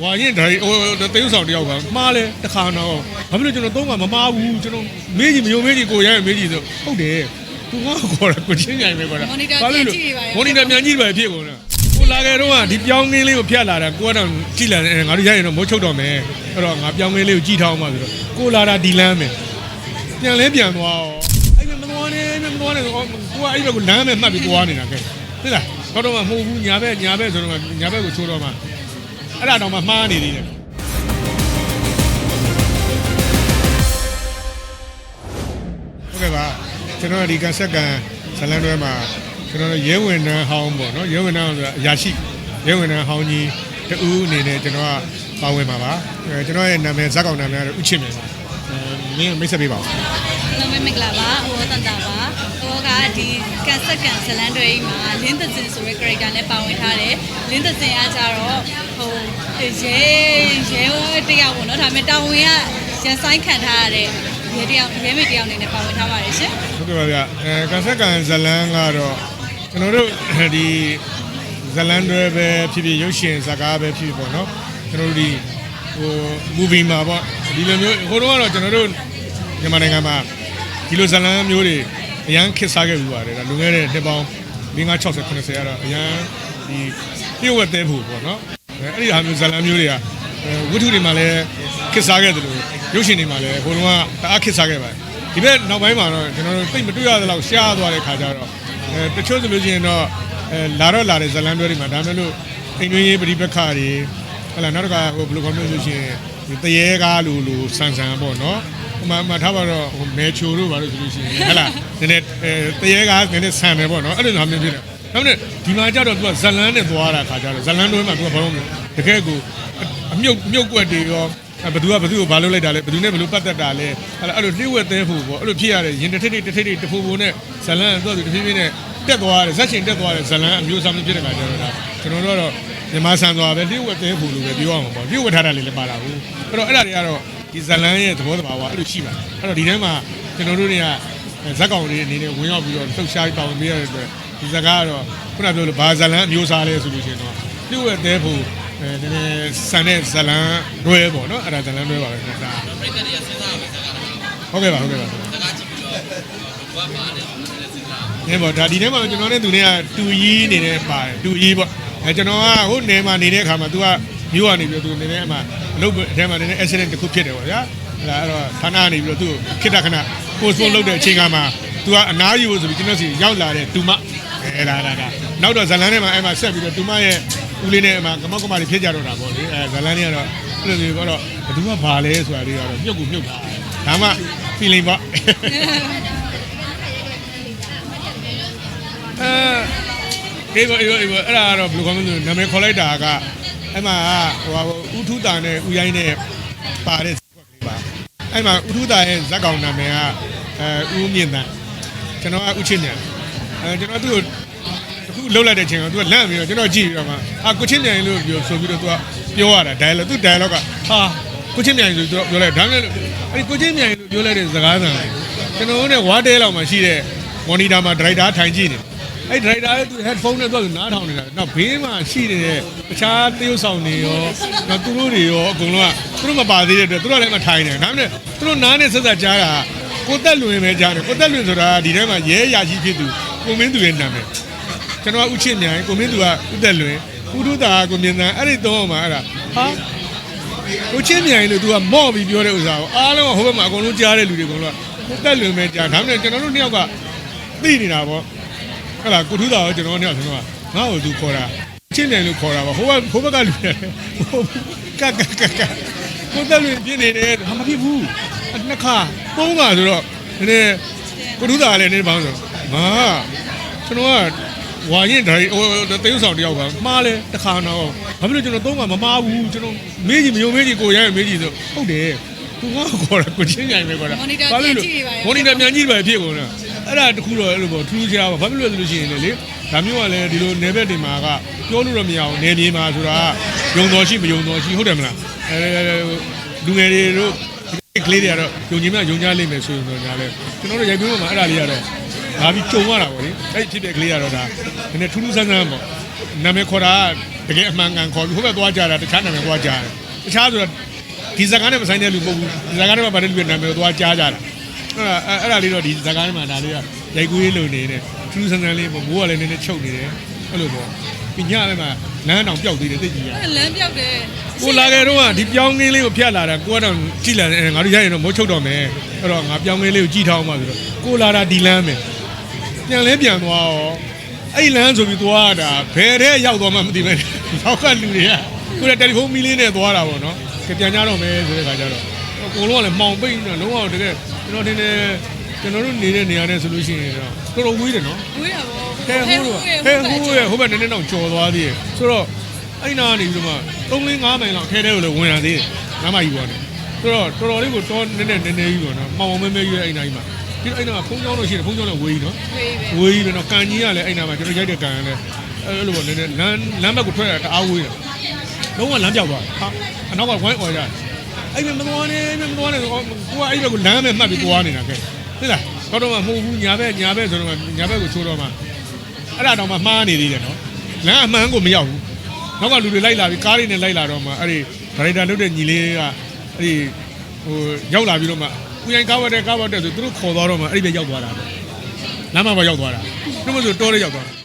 ဝါရင်ဒါဟိုတေးဥဆောင်တယောက်ကမှားလဲတခါတော့ဘာဖြစ်လို့ကျွန်တော်သုံးကမမှားဘူးကျွန်တော်မေးကြည့်မယုံမေးကြည့်ကိုရရမေးကြည့်ဆိုဟုတ်တယ်သူကခေါ်တာကိုချင်းဆိုင်ပဲခေါ်တာ Monitor ဘာလို့လဲပြန်ကြည့်ပါရဲ့မော်နီတာပြန်ကြည့်ပါဖြစ်ကုန်တာကိုလာခဲ့တော့ကဒီပြောင်းကင်းလေးကိုဖျက်လာတာကိုကတော့ကြည့်လာတယ်ငါတို့ရရင်တော့မိုးချုပ်တော့မယ်အဲ့တော့ငါပြောင်းကင်းလေးကိုကြည့်ထားအောင်ပါဆိုတော့ကိုလာတာဒီလမ်းမယ်ပြန်လဲပြန်သွားရောအဲ့မမသွားနဲ့မမသွားနဲ့ကိုကအဲ့ဘက်ကိုလမ်းမဲ့မှတ်ပြီးသွားနေတာကဲသိလားတော့တော့မဟုတ်ဘူးညာဘက်ညာဘက်ဆိုတော့ညာဘက်ကိုချိုးတော့မှ အဲ့ဒါတော့မှမှားနေသေးတယ်ဟုတ်ကဲ့ပါကျွန်တော်ဒီကန်ဆက်ကန်ဇလန်တွဲမှာကျွန်တော်ရဲဝင်နှန်းဟောင်းပေါ့နော်ရဲဝင်နှန်းဟောင်းဆိုတာအရာရှိရဲဝင်နှန်းဟောင်းကြီးတူအနေနဲ့ကျွန်တော်ကပါဝင်ပါပါအဲကျွန်တော်ရဲ့နာမည်ဇက်ကောင်နာမည်ကတော့ဥချစ်မြင်ပါအဲမင်းမိတ်ဆက်ပေးပါဦး နာမည်မင်္ဂလာပါဟိုတန်တာပါဟိုကဒီကန်ဆက်ကန်ဇလန်တွေမှာလင်းသစင်ဆိုတဲ့ character နဲ့ပါဝင်ထားတယ်လင်းသစင်ကကြတော့ဟိုရဲရဲဝတယောက်ပေါ့နော်ဒါပေမဲ့တာဝန်ကရန်ဆိုင်ခံထားရတဲ့ရဲတယောက်ရဲမေတယောက်အနေနဲ့ပါဝင်ထားပါတယ်ရှင်ဟုတ်ကဲ့ပါဗျအဲကန်ဆက်ကန်ဇလန်ကတော့ကျွန်တော်တို့ဒီဇလန်တွဲပဲဖြစ်ဖြစ်ရုပ်ရှင်ဇာတ်ကားပဲဖြစ်ဖြစ်ပေါ့နော်ကျွန်တော်တို့ဒီဟို movie မှာပေါ့ဒီလိုမျိုးဟိုတော့ကတော့ကျွန်တော်တို့မြန်မာနိုင်ငံမှာ ဒီလိုဇလန်မျိုးတွေအရန်ခစ်စားခဲ့ပြီးပါတယ်ဒါလွန်ခဲ့တဲ့နှစ်ပေါင်း50 60 90ကတော့အရန်ဒီပြုတ်ဝက်သေးဖို့ပေါ့နော်အဲအဲ့ဒီဟာမျိုးဇလန်မျိုးတွေကအဲဝတ္ထုတွေမှာလည်းခစ်စားခဲ့တယ်လို့ရုပ်ရှင်တွေမှာလည်းဟိုတော့ကတအားခစ်စားခဲ့ပါတယ်ဒီဘက်နောက်ပိုင်းမှာတော့ကျွန်တော်တို့သိပ်မတွေ့ရသလောက်ရှားသွားတဲ့ခါကျတော့အဲတချို့ဆိုလို့ရှိရင်တော့အဲလာတော့လာတဲ့ဇလန်တွေတွေမှာဒါမှမဟုတ်အိမ်တွင်းရေးပရိပက္ခတွေဟလာနောက်တစ်ခါဟိုဘယ်လိုခေါ်မလဲဆိုရှင်ဒီ တရေကားလိုလိုဆန်ဆန်ပေါ့နော်ဟိုမှာမှာထားပါတော့ဟိုမဲချိုတို့ပါလို့ဆိုလို့ရှိရင်ဟလာနည်းနည်းအဲတရေကားနည်းနည်းဆန်တယ်ပေါ့နော်အဲ့လိုမျိုးဖြစ်တယ်ဒါပေမဲ့ဒီမှာကျတော့သူကဇလန်နဲ့သွားတာခါကျတော့ဇလန်တွေမှာသူကဘာလို့မလဲတကယ်ကိုအမြုပ်မြုပ်ကွက်တွေရောဘသူကဘသူကိုဘာလုပ်လိုက်တာလဲဘသူနဲ့ဘလို့ပတ်သက်တာလဲဟလာအဲ့လိုလှိဝက်သေးဖို့ပေါ့အဲ့လိုဖြစ်ရတယ်ရင်တစ်ထိပ်တစ်ထိပ်တစ်ဖူဖူနဲ့ဇလန်ကသူကတဖြည်းဖြည်းနဲ့တက်သွားတယ်ဇက်ရှင်တက်သွားတယ်ဇလန်အမျိုးအစားမျိုးဖြစ်တဲ့ခါကျတော့ဒါကျွန်တော်တို့ကတော့ မြန်မာဆန်သွားပဲလှိဝက်သေးဖို့လို့ပဲပြောရမှာပေါ့လှိဝက်ထားတာလေးလည်းပါလာဘူးအဲ့တော့အဲ့ဒါတွေကတော့ဒီဇလန်ရဲ့သဘောတဘာဝအဲ့လိုရှိပါတယ်အဲ့တော့ဒီထဲမှာကျွန်တော်တို့တွေကဇက်ကောင်တွေအနေနဲ့ဝင်ရောက်ပြီးတော့လှုပ်ရှားတောင်းပေးရတဲ့အတွက်ဒီဇက်ကတော့ခုနပြောလို့ဘာဇလန်အမျိုးအစားလဲဆိုလို့ရှိရင်တော့လှိဝက်သေးဖို့အဲနည်းနည်းဆန်တဲ့ဇလန်တွဲပေါ့နော်အဲ့ဒါဇလန်တွဲပါပဲခင်ဗျာဟုတ်ကဲ့ပါဟုတ်ကဲ့ပါနေပေါ့ဒါဒီထဲမှာကျွန်တော်နဲ့သူနဲ့ကတူကြီးနေနေပါတယ်တူကြီးပေါ့ အဲကျွန်တော်ကဟိုနေမှာနေတဲ့အခါမှာ तू ကမျိုးကနေပြီးတော့ तू နေနေအမှအလုပ်အထဲမှာနေနေ accident တစ်ခုဖြစ်တယ်ပေါ့ဗျာအဲ့ဒါအဲ့တော့ဌာနကနေပြီးတော့သူ့ကိုခိတ္တခဏ post လုပ်တဲ့အချိန်ကမှ तू ကအနားယူလို့ဆိုပြီးကျွန်တော်စီရောက်လာတဲ့တူမအဲဒါဒါဒါနောက်တော့ဇလန်းထဲမှာအဲ့မှာဆက်ပြီးတော့တူမရဲ့ဦးလေးနဲ့အမှကမောက်ကမတွေဖြစ်ကြတော့တာပေါ့လေအဲဇလန်းလေးကတော့အဲ့လိုမျိုးကတော့ဘယ်သူကဘာလဲဆိုတာလေးကတော့မြုပ်ကူမြုပ်တာဒါမှ feeling ပေါ့ အဲ အေးဘောအေးဘောအေးဘောအဲ့ဒါကတော့ဘယ်လိုခေါ်မလဲနာမည်ခေါ်လိုက်တာကအဲ့မှာဟိုဟာဥထုတာနဲ့ဥရိုင်းနဲ့ပါတဲ့ဇက်ကွက်ကလေးပါအဲ့မှာဥထုတာရဲ့ဇက်ကောင်နာမည်ကအဲဥမြင့်တန်ကျွန်တော်ကဥချင်းမြန်အဲကျွန်တော်သူ့ကိုအခုလှုပ်လိုက်တဲ့ချိန်ကသူကလန့်ပြီးတော့ကျွန်တော်ကြည့်ပြီးတော့မှအာကိုချင်းမြန်လို့ပြောဆိုပြီးတော့သူကပြောရတာ dialogue သူ dialogue ကဟာကိုချင်းမြန်ဆိုသူကပြောလိုက်ဒါမဲ့လို့အဲ့ဒီကိုချင်းမြန်လို့ပြောလိုက်တဲ့စကားသံကျွန်တော်နဲ့ဝါတဲလောက်မှာရှိတဲ့ monitor မှာ driver ထိုင်ကြည့်နေတယ် အဲ့ဒရိုက်တာရဲ့သူ headphone နဲ့တော့နားထောင်နေတာနောက်ဘေးမှာရှိနေတဲ့တခြားတရုပ်ဆောင်တွေရောနောက်သူတို့တွေရောအကုန်လုံးကသူတို့မပါသေးတဲ့အတွက်သူတို့လည်းမထိုင်နဲ့ဒါမှမဟုတ်သူတို့နားနဲ့ဆက်ဆက်ကြားတာကိုတက်လွင်ပဲကြားတယ်ကိုတက်လွင်ဆိုတာဒီထဲမှာရဲရာရှိဖြစ်သူကိုမင်းသူရဲ့နာမည်ကျွန်တော်ကဥချစ်မြိုင်ကိုမင်းသူကဥတက်လွင်ဥထုတာကကိုမြင်တန်အဲ့ဒီတော့မှအဲ့ဒါဟာကိုချင်းမြိုင်လို့သူကမော့ပြီးပြောတဲ့ဥစ္စာကိုအားလုံးကဟိုဘက်မှာအကုန်လုံးကြားတဲ့လူတွေအကုန်လုံးကကိုတက်လွင်ပဲကြားဒါမှမဟုတ်ကျွန်တော်တို့နှစ်ယောက်ကသိနေတာပေါ့ ဟဲ့လားကိုထူးတာရောကျွန်တော်နဲ့ကျွန်တော်ကငါ့ကိုသူခေါ်တာချင်းတယ်လို့ခေါ်တာပါဟိုဘဟိုဘက်ကလူတယ်ဟိုကကကကကိုတက်လူပြင်းနေတယ်ဟာမဖြစ်ဘူးနှစ်ခါပုံးပါဆိုတော့နည်းနည်းကိုထူးတာလည်းနည်းနည်းပေါင်းဆိုငါကျွန်တော်ကဝါရင်ဒါဟိုတေးဥဆောင်တယောက်ကမှားလဲတခါတော့ဘာဖြစ်လို့ကျွန်တော်သုံးကမမှားဘူးကျွန်တော်မေးကြည့်မယုံမေးကြည့်ကိုရရမေးကြည့်ဆိုဟုတ်တယ်သူကခေါ်တာကိုချင်းဆိုင်ပဲခေါ်တာ Monitor ဘာလို့လဲပြန်ကြည့်ပါရဲ့ monitor ပြန်ကြည့်ပါဖြစ်ကုန်တာ အဲ့ဒါတခုတော့အဲ့လိုပေါ့ထူးထူးခြားပါဘာဖြစ်လို့လဲဆိုလို့ရှိရင်လေဒါမျိုးကလည်းဒီလိုနယ်ဘက်တွေမှာကပြောလို့တော့မရအောင်နယ်မြေမှာဆိုတာယုံတော်ရှိမယုံတော်ရှိဟုတ်တယ်မလားအဲလူငယ်တွေတို့ကလေးတွေကတော့ယုံကြည်မှယုံကြလိမ့်မယ်ဆိုရင်တော့ညာလဲကျွန်တော်တို့ရိုက်ပြီးမှအဲ့ဒါလေးကတော့ဒါပြီးကြုံရတာပေါ့လေအဲ့ဖြစ်တဲ့ကလေးကတော့ဒါနည်းနည်းထူးထူးဆန်းဆန်းပေါ့နာမည်ခေါ်တာကတကယ်အမှန်ကန်ခေါ်ပြီးဟိုဘက်သွားကြတာတခြားနာမည်သွားကြတယ်တခြားဆိုတော့ဒီဇာတ်ကားနဲ့မဆိုင်တဲ့လူမဟုတ်ဘူးဒီဇာတ်ကားနဲ့မှဗတဲ့လူရဲ့နာမည်ကိုသွားကြားကြတာ အဲ့ဒါအဲ့ဒါလေးတော့ဒီဇာတ်ကားနဲ့မှဒါလေးကရိုက်ကူးရေးလုံနေတယ်ထူးဆန်းဆန်းလေးပေါ့မိုးကလည်းနည်းနည်းချုပ်နေတယ်အဲ့လိုပေါ့ပညာလည်းမှလမ်းတောင်ပျောက်သေးတယ်သိကြည့်ရလမ်းပြောက်တယ်ကိုလာခဲ့တော့ကဒီပြောင်းကင်းလေးကိုဖြတ်လာတာကိုကတော့ကြည့်လာတယ်ငါတို့ရရင်တော့မိုးချုပ်တော့မယ်အဲ့တော့ငါပြောင်းကင်းလေးကိုကြည့်ထောင်းမှဆိုတော့ကိုလာတာဒီလမ်းပဲပြန်လဲပြန်သွားရောအဲ့လမ်းဆိုပြီးသွားတာဘယ်ထဲရောက်သွားမှမသိပဲနောက်ကလူတွေကကိုယ်တယ်လီဖုန်းမီလင်းနဲ့သွားတာပေါ့နော်ပြန်ကြတော့မယ်ဆိုတဲ့ခါကျတော့ ကိုလုံးကလည်းမှောင်ပိတ်နေတော့လုံးဝတကယ်ကျွန်တော်ထင်တယ်ကျွန်တော်တို့နေတဲ့နေရာနဲ့ဆိုလို့ရှိရင်တော့တော်တော်ဝေးတယ်နော်ဝေးတာပေါ့ဟဲဟိုးတော့ဟဲဟိုးရဲ့ဟိုဘက်နည်းနည်းတော့ကြော်သွားသေးတယ်ဆိုတော့အဲ့နာကနေပြီးတော့မှ3လ5မိုင်လောက်ထဲထဲကိုလည်းဝင်လာသေးတယ်နားမကြီးပေါ်နေဆိုတော့တော်တော်လေးကိုတော့နည်းနည်းနည်းနည်းကြီးပေါ့နော်မောင်မောင်မဲမဲကြီးရဲ့အဲ့နာကြီးမှာဒီအဲ့နာမှာဖုန်းကြောင်းလို့ရှိတယ်ဖုန်းကြောင်းလည်းဝေးကြီးနော်ဝေးပဲဝေးကြီးပဲနော်ကန်ကြီးကလည်းအဲ့နာမှာကျွန်တော်ရိုက်တဲ့ကန်ကလည်းအဲ့လိုပေါ့နည်းနည်းလမ်းလမ်းဘက်ကိုထွက်ရတာတအားဝေးတယ်လုံးဝလမ်းပြောက်သွားဟာအနောက်ကဝိုင်းអော်ရတယ် အဲ့မမသွားနဲ့မသွားနဲ့ကိုကအဲ့ဘက်ကိုလမ်းမဲ့မှတ်ပြီးသွားနေတာကဲသိလားတော့တော့မဟုတ်ဘူးညာဘက်ညာဘက်ဆိုတော့ညာဘက်ကိုချိုးတော့မှအဲ့ဒါတော့မှမှားနေသေးတယ်နော်လမ်းအမှန်ကိုမရောက်ဘူးနောက်ကလူတွေလိုက်လာပြီးကားတွေနဲ့လိုက်လာတော့မှအဲ့ဒီဒါရိုက်တာလုပ်တဲ့ညီလေးကအဲ့ဒီဟိုရောက်လာပြီးတော့မှဦးရင်ကားဝတ်တဲ့ကားဝတ်တဲ့ဆိုသူတို့ခေါ်သွားတော့မှအဲ့ဒီပဲရောက်သွားတာပဲလမ်းမှာပဲရောက်သွားတာသူမဆိုတော်လေးရောက်သွားတာ